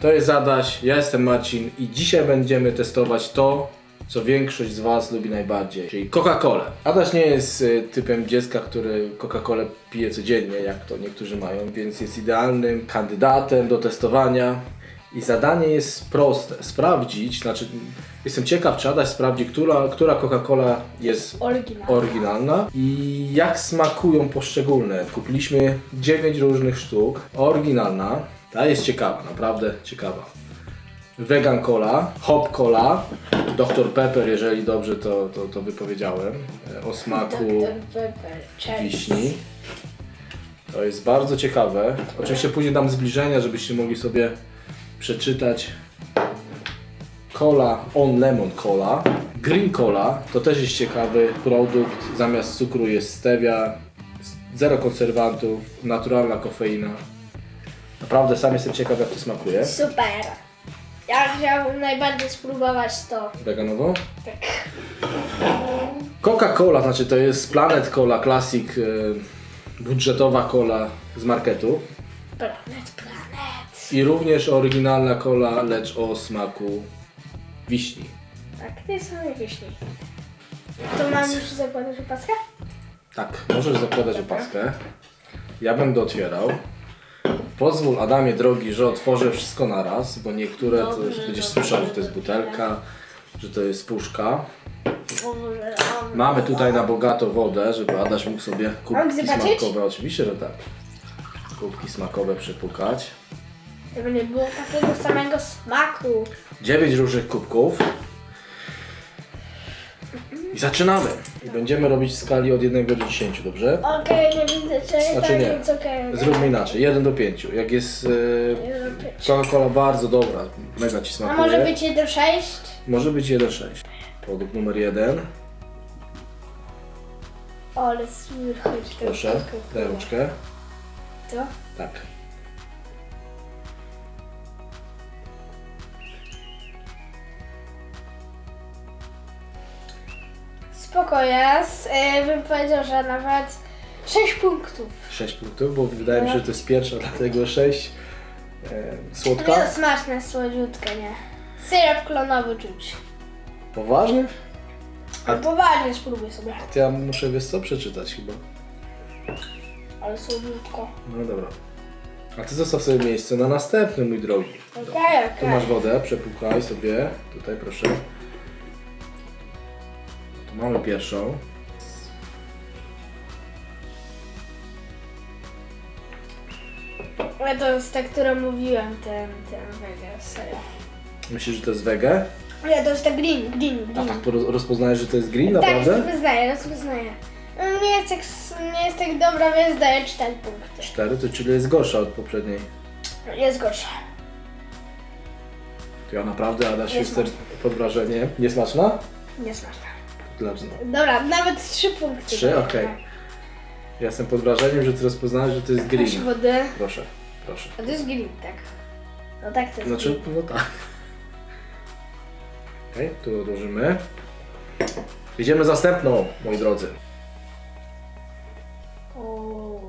To jest Adaś, ja jestem Marcin i dzisiaj będziemy testować to, co większość z Was lubi najbardziej, czyli Coca-Colę. Adaś nie jest y, typem dziecka, który Coca-Colę pije codziennie, jak to niektórzy mają, więc jest idealnym kandydatem do testowania. I zadanie jest proste. Sprawdzić, znaczy jestem ciekaw, czy Adaś sprawdzi, która, która Coca-Cola jest oryginalna i jak smakują poszczególne. Kupiliśmy 9 różnych sztuk. Oryginalna, ta jest ciekawa, naprawdę ciekawa. Vegan Cola, Hop Cola, Dr Pepper, jeżeli dobrze to, to, to wypowiedziałem, e, o smaku wiśni. To jest bardzo ciekawe. Oczywiście później dam zbliżenia, żebyście mogli sobie przeczytać. Cola on lemon cola. Green cola to też jest ciekawy produkt. Zamiast cukru jest stevia, zero konserwantów, naturalna kofeina. Naprawdę sam jestem ciekaw jak to smakuje. Super. Ja chciałbym najbardziej spróbować to. Weganowo? Tak. Coca-Cola, znaczy to jest Planet Cola Classic, y, budżetowa cola z marketu. Planet, planet. I również oryginalna cola, lecz o smaku wiśni. Tak, to jest same wiśni. To mam już zakładać opaskę? Tak, możesz zakładać opaskę. Ja będę otwierał. Pozwól Adamie drogi, że otworzę wszystko na raz, bo niektóre to Dobrze, będziesz dobrze, słyszał, że to jest dobrze. butelka, że to jest puszka. Mamy tutaj na bogato wodę, żeby Adaś mógł sobie Mogę kubki zobaczyć? smakowe, oczywiście, że tak. Kubki smakowe przepukać. Żeby nie było takiego samego smaku. 9 różnych kubków. I zaczynamy. I będziemy robić w skali od 1 do 10, dobrze? Okej, nie widzę czego, Znaczy tak nie. więc okej. Zróbmy inaczej, 1 do 5. Jak jest do pięciu. Coca-Cola bardzo dobra, mega Ci A smakuje. może być 1,6? Może być 1,6. Produkt numer 1. Ale słychać. Proszę, daj rączkę. To? Tak. Spoko jest. Yy, bym powiedział, że nawet 6 punktów. 6 punktów, bo wydaje mi się, że to jest pierwsza, dlatego 6. E, Nie słodka? no, smaczne, słodziutkie, nie. Syrop klonowy czuć. Poważnie? A- Ale poważnie spróbuj sobie. To ja muszę, wiesz co, przeczytać chyba. Ale słodziutko. No dobra. A ty zostaw sobie miejsce na następny, mój drogi. Okej, Tu okej. masz wodę, przepłukaj sobie. Tutaj proszę. Mamy pierwszą. Ale to jest ta, którą mówiłem, ten, ten serio. Myślisz, że to jest wege? Nie, to jest ta green, green, A green. tak po- rozpoznajesz, że to jest green, Tak, naprawdę? rozpoznaję, rozpoznaję. Mm, Nie jest, tak, nie jest tak dobra, więc daję 4 punkty. Cztery, to czyli jest gorsza od poprzedniej. Jest gorsza. To ja naprawdę, Adaś, jestem pod wrażeniem. Niesmaczna? Nie smaczna. Dlaczego? Dobra, nawet 3 punkty. Trzy? daję, Okej. tak. Ja jestem pod wrażeniem, że ty rozpoznałeś, że to jest Masz green. Proszę, proszę. A to jest green, tak. No tak to jest Znaczy, no tak. Okej, tu odłożymy. Idziemy następną, moi drodzy. O.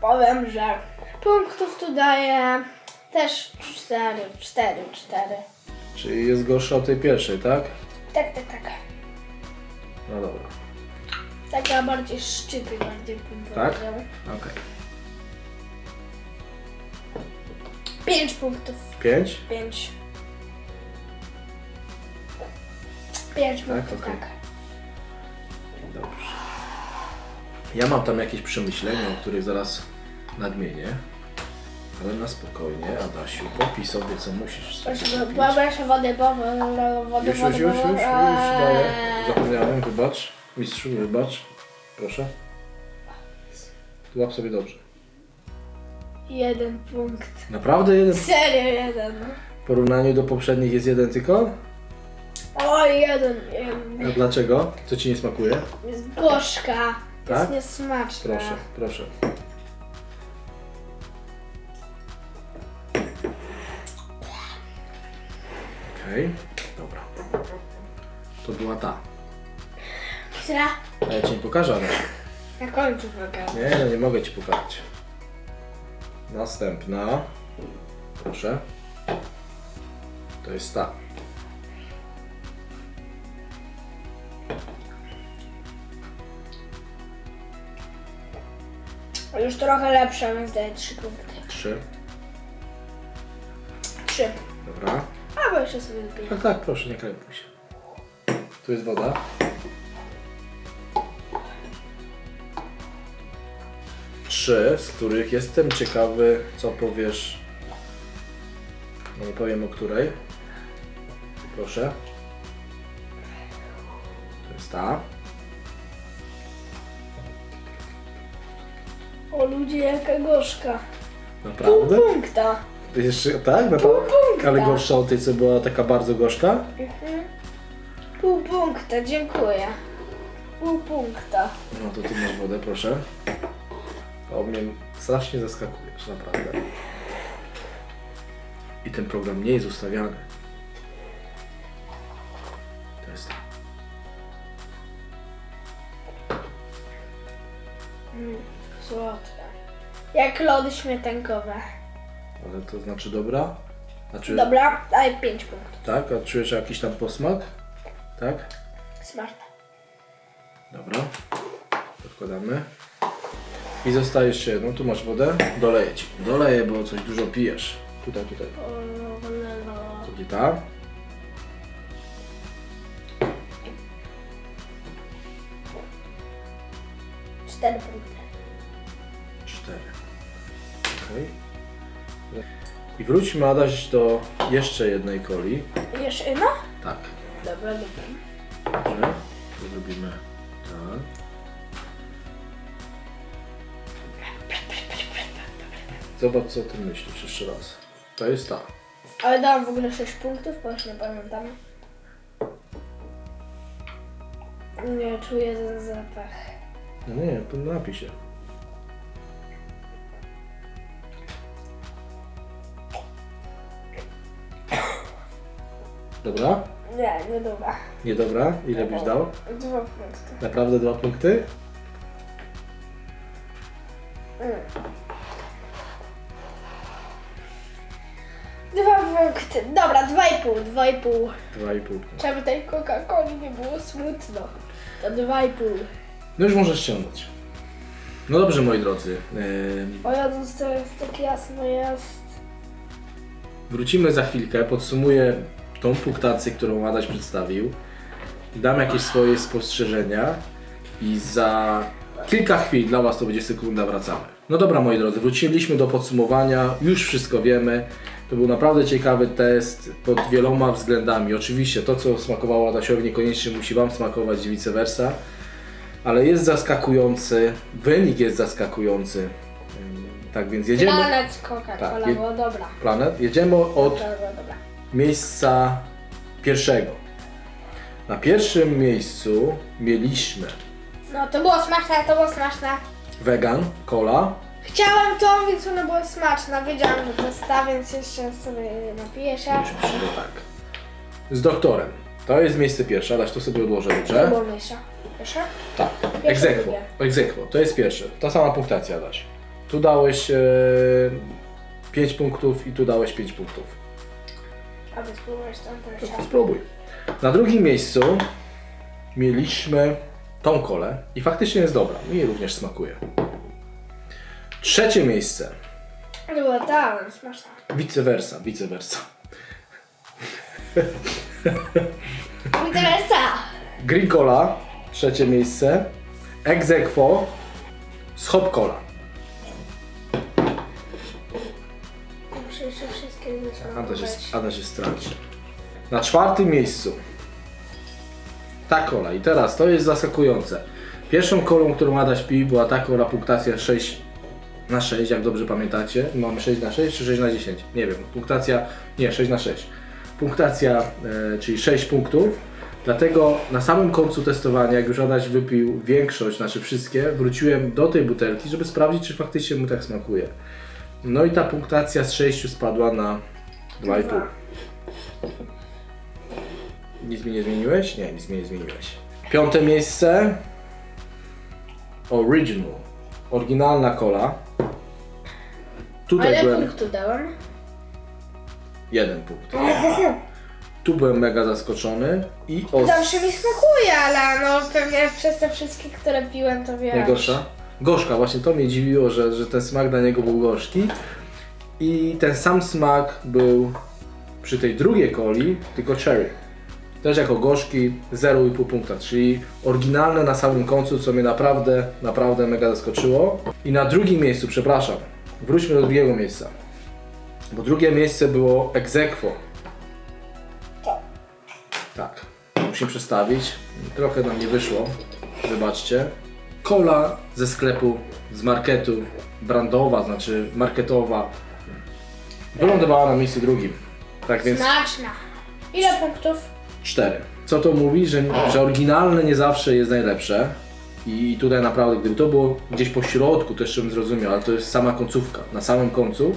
Powiem, że punktów tu daję też 4, 4, 4. Czyli jest gorsza od tej pierwszej, tak? Tak, tak, tak. No dobra. Taka bardziej szczypy, bardziej bym Tak? powiedział. Okej. 5 punktów. Pięć? 5. 5 Tak, punktów, okej. tak. Dobrze. Ja mam tam jakieś przemyślenia, o których zaraz nadmienię. Ale na spokojnie, Adasiu, popij sobie co musisz. sobie Proszę, popić. Wodę, bo wodę, wodę, Już, już, już, już, już, daję. Zapomniałem, wybacz. Mistrzu, wybacz. Proszę. Łap sobie dobrze. Jeden punkt. Naprawdę jeden? Serio jeden. W porównaniu do poprzednich jest jeden tylko? O, jeden, jeden. A dlaczego? Co ci nie smakuje? Jest gorzka. Tak? Jest niesmaczna. Proszę, proszę. Okej, dobra. To była ta. Która? A ja ci nie pokażę, ale... Na końcu pokażę. Nie, no nie mogę ci pokazać. Następna. Proszę. To jest ta. Już trochę lepsza, więc daję 3 punkty. Trzy. 3. Dobra. Albo jeszcze sobie wypiję. Tak, tak, proszę, nie krępuj się. Tu jest woda. Trzy, z których jestem ciekawy, co powiesz. No nie powiem o której. Proszę. To jest ta. O ludzie, jaka gorzka. Pół Naprawdę? punkta. Jeszcze, tak? Naprawdę? punkta. Ale gorsza od tej, co była taka bardzo gorzka? Mhm. Pół punkta, dziękuję. Pół punkta. No to tu masz wodę, proszę. O mnie strasznie zaskakujesz, naprawdę. I ten program nie jest ustawiany. To jest to. Słodka. Jak lody śmietankowe. Ale to znaczy dobra? A czy, Dobra, daję 5 punktów. Tak? A czujesz jakiś tam posmak? Tak? Smaczne. Dobra. Podkładamy. I zostajesz się, no tu masz wodę, doleję ci. Doleję, bo coś dużo pijesz. Tutaj, tutaj. O, lelo. To gdzie ta? Cztery punkty. Cztery. Okej. I wróćmy, Adaś, do jeszcze jednej coli. Jeszcze jedna? Tak. Dobra, dobra. Dobrze. Tu zrobimy tak. Zobacz, co ty myślisz jeszcze raz. To jest ta. Ale dałam w ogóle 6 punktów, bo już nie pamiętam. Nie czuję ten zapach. No nie, to na napisie. Dobra? Nie, nie dobra. Nie dobra? Ile byś dał? Dwa punkty. Naprawdę dwa punkty? Mm. Dwa punkty. Dobra, dwa i pół, dwa i pół. Dwa i pół. Żeby tej Coca-Coli nie było smutno. To dwa i pół. No już możesz ściągnąć. No dobrze, moi drodzy. Em, O Jezus, to jest tak jasno jest. Wrócimy za chwilkę, podsumuję tą punktację, którą Adaś przedstawił. Dam jakieś swoje spostrzeżenia i za kilka chwil, dla Was to będzie sekunda, wracamy. No dobra, moi drodzy, wróciliśmy do podsumowania, już wszystko wiemy. To był naprawdę ciekawy test pod wieloma względami. Oczywiście to, co smakowało Adasiowi, niekoniecznie musi Wam smakować i vice versa, ale jest zaskakujący, wynik jest zaskakujący. Tak więc jedziemy. Planet Coca-Cola, Tak, je- było dobra. Planet. Jedziemy od Dobra, dobra. Miejsca pierwszego. Na pierwszym miejscu mieliśmy No to było smaczne, to było smaczne. vegan, cola. Chciałam to, więc ona była smaczna. Wiedziałam, że to jest ta, więc jeszcze sobie napiję się. Tak. Z doktorem. To jest miejsce pierwsze, Adaś, to sobie odłożę To było mniejsza. Proszę? Tak. Pierwsze, Egzekwo. Egzekwo. To jest pierwsze. Ta sama punktacja, Adaś. Tu dałeś e, 5 punktów i tu dałeś 5 punktów. A więc spróbujesz tam To spróbuj. Na drugim miejscu mieliśmy tą kolę i faktycznie jest dobra. Mi również smakuje. Trzecie miejsce. To była ta, smaczna. Vice versa, vice versa. I teraz ta. Green Cola, trzecie miejsce. Exequo z Hop Cola. Zasmakować. jest, Adaś jest straci. Na czwartym miejscu ta kola. I teraz to jest zaskakujące. Pierwszą kolą, którą Adaś pił, była ta kola punktacja 6 na 6, jak dobrze pamiętacie. Mamy 6 na 6 czy 6 na 10? Nie wiem. Punktacja, nie, 6 na 6. Punktacja, e, czyli 6 punktów. Dlatego na samym końcu testowania, jak już Adaś wypił większość, znaczy wszystkie, wróciłem do tej butelki, żeby sprawdzić, czy faktycznie mu tak smakuje. No i ta punktacja z 6 spadła na 2,5. Dwa. Nic mi nie zmieniłeś? Nie, nic mi nie zmieniłeś. Piąte miejsce. Original. Oryginalna cola. Tutaj Ale byłem punktu dałem? jeden punkt. Tu byłem mega zaskoczony i o Zawsze mi smakuje, ale no pewnie przez te wszystkie, które piłem, to wiesz. najgorsza. Gorzka, właśnie to mnie dziwiło, że, że ten smak dla niego był gorzki. I ten sam smak był przy tej drugiej coli, tylko cherry. Też jako gorzki 0,5 punkta, czyli oryginalne na samym końcu, co mnie naprawdę, naprawdę mega zaskoczyło. I na drugim miejscu, przepraszam, wróćmy do drugiego miejsca. Bo drugie miejsce było aequo. Tak, musimy przestawić. Trochę nam nie wyszło, wybaczcie. Cola ze sklepu, z marketu, brandowa, znaczy marketowa, wylądowała na miejscu drugim. Tak więc Smaczna. Ile punktów? 4. Co to mówi? Że, że oryginalne nie zawsze jest najlepsze. I tutaj naprawdę, gdyby to było gdzieś po środku, to jeszcze bym zrozumiał, ale to jest sama końcówka, na samym końcu.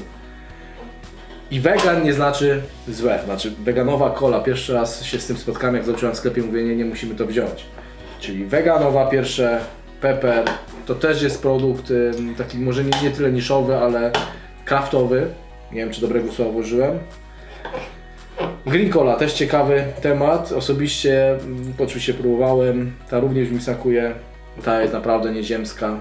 I wegan nie znaczy złe, znaczy weganowa cola, pierwszy raz się z tym spotkałem, jak zobaczyłem w sklepie, mówię, nie, nie musimy to wziąć. Czyli weganowa pierwsze, pepper, to też jest produkt ym, taki może nie, nie tyle niszowy, ale kraftowy. Nie wiem, czy dobrego słowa użyłem. Green Cola, też ciekawy temat. Osobiście mm, oczywiście próbowałem, ta również mi smakuje. Ta jest naprawdę nieziemska.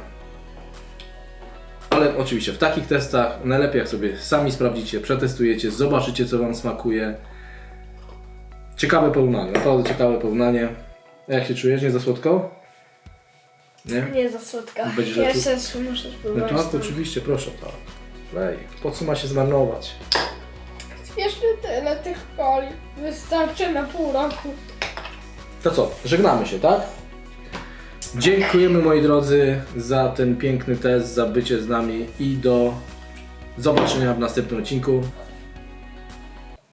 Ale oczywiście w takich testach najlepiej jak sobie sami sprawdzicie, przetestujecie, zobaczycie co Wam smakuje. Ciekawe porównanie, naprawdę ciekawe porównanie. Jak się czujesz? Nie za słodko? Nie? Nie za słodka. Będziesz Ja leczył? jeszcze muszę No spróbować. to tam. oczywiście, proszę tak. Lej, po co ma się zmarnować? Jeszcze tyle tych coli. Wystarczy na pół roku. To co, żegnamy się, tak? Dziękujemy moi drodzy za ten piękny test, za bycie z nami i do zobaczenia w następnym odcinku.